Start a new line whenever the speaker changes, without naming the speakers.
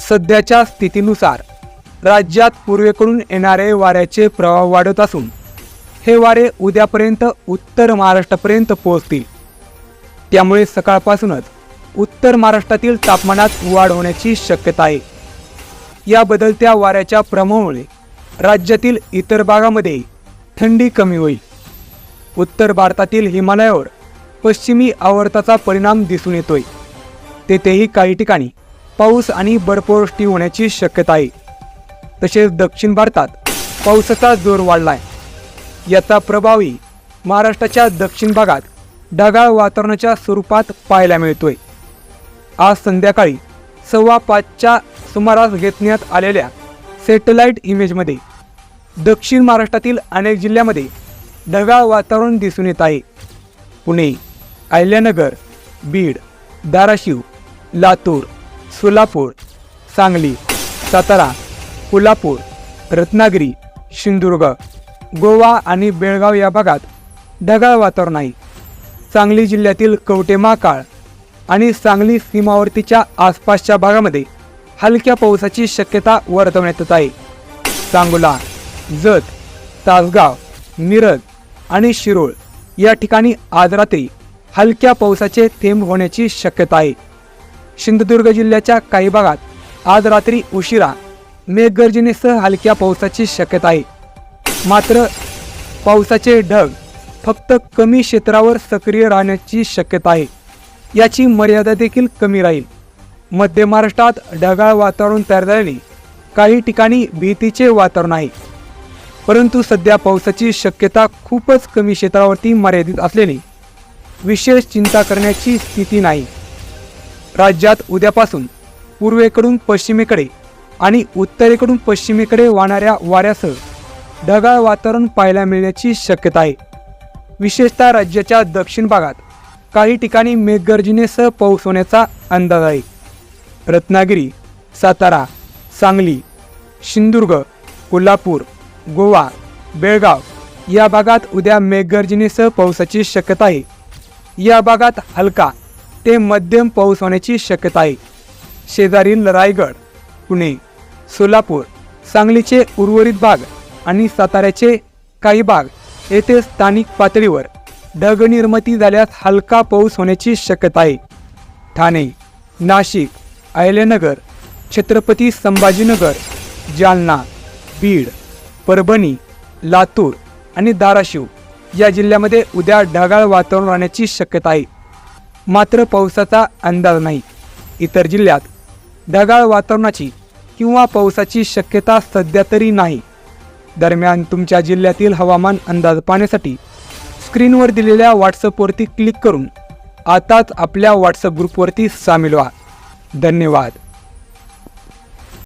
सध्याच्या स्थितीनुसार राज्यात पूर्वेकडून येणारे वाऱ्याचे प्रवाह वाढत असून हे वारे उद्यापर्यंत उत्तर महाराष्ट्रापर्यंत पोहोचतील. त्यामुळे सकाळपासूनच उत्तर महाराष्ट्रातील तापमानात वाढ होण्याची शक्यता आहे. या बदलत्या वाऱ्याच्या प्रभावामुळे राज्यातील इतर भागामध्ये थंडी कमी होईल. उत्तर भारतातील हिमालयावर पश्चिमी आवर्ताचा परिणाम दिसून येतोय. तेथेही काही ठिकाणी पाऊस आणि बर्फवृष्टी होण्याची शक्यता आहे. तसेच दक्षिण भारतात पावसाचा जोर वाढलाय. याचा प्रभावही महाराष्ट्राच्या दक्षिण भागात ढगाळ वातावरणाच्या स्वरूपात पाहायला मिळतोय. आज संध्याकाळी सव्वा पाचच्या सुमारास घेतण्यात आलेल्या सॅटेलाईट इमेजमध्ये दक्षिण महाराष्ट्रातील अनेक जिल्ह्यामध्ये ढगाळ वातावरण दिसून येत आहे. पुणे अहिल्यानगर बीड धाराशिव लातूर सोलापूर सांगली सातारा कोल्हापूर रत्नागिरी सिंधुदुर्ग गोवा आणि बेळगाव या भागात ढगाळ वातावरण आहे. सांगली जिल्ह्यातील कवटे महाकाळ आणि सांगली सीमावर्तीच्या आसपासच्या भागामध्ये हलक्या पावसाची शक्यता वर्तवण्यात येत आहे. सांगोला जत तासगाव मिरज आणि शिरोळ या ठिकाणी आज रात्री हलक्या पावसाचे थेंब होण्याची शक्यता आहे. सिंधुदुर्ग जिल्ह्याच्या काही भागात आज रात्री उशिरा मेघगर्जनेसह हलक्या पावसाची शक्यता आहे. मात्र पावसाचे ढग फक्त कमी क्षेत्रावर सक्रिय राहण्याची शक्यता आहे. याची मर्यादा देखील कमी राहील. मध्य महाराष्ट्रात ढगाळ वातावरण तयार झाल्याने काही ठिकाणी भीतीचे वातावरण आहे. परंतु सध्या पावसाची शक्यता खूपच कमी क्षेत्रावरती मर्यादित असल्याने विशेष चिंता करण्याची स्थिती नाही. राज्यात उद्यापासून पूर्वेकडून पश्चिमेकडे आणि उत्तरेकडून पश्चिमेकडे वाहणाऱ्या वाऱ्यासह ढगाळ वातावरण पाहायला मिळण्याची शक्यता आहे. विशेषतः राज्याच्या दक्षिण भागात काही ठिकाणी मेघगर्जनेसह पाऊस होण्याचा अंदाज आहे. रत्नागिरी सातारा सांगली सिंधुदुर्ग कोल्हापूर गोवा बेळगाव या भागात उद्या मेघगर्जनेसह पावसाची शक्यता आहे. या भागात हलका ते मध्यम पाऊस होण्याची शक्यता आहे. शेजारील रायगड पुणे सोलापूर सांगलीचे उर्वरित भाग आणि साताऱ्याचे काही भाग येथे स्थानिक पातळीवर ढगनिर्मिती झाल्यास हलका पाऊस होण्याची शक्यता आहे. ठाणे नाशिक अहिल्यानगर छत्रपती संभाजीनगर जालना बीड परभणी लातूर आणि धाराशिव या जिल्ह्यामध्ये उद्या ढगाळ वातावरण राहण्याची शक्यता आहे. मात्र पावसाचा अंदाज नाही. इतर जिल्ह्यात ढगाळ वातावरणाची किंवा पावसाची शक्यता सध्या तरी नाही. दरम्यान तुमच्या जिल्ह्यातील हवामान अंदाज पाहण्यासाठी स्क्रीनवर दिलेल्या व्हॉट्सअपवरती क्लिक करून आताच आपल्या व्हॉट्सअप ग्रुपवरती सामील व्हा. धन्यवाद.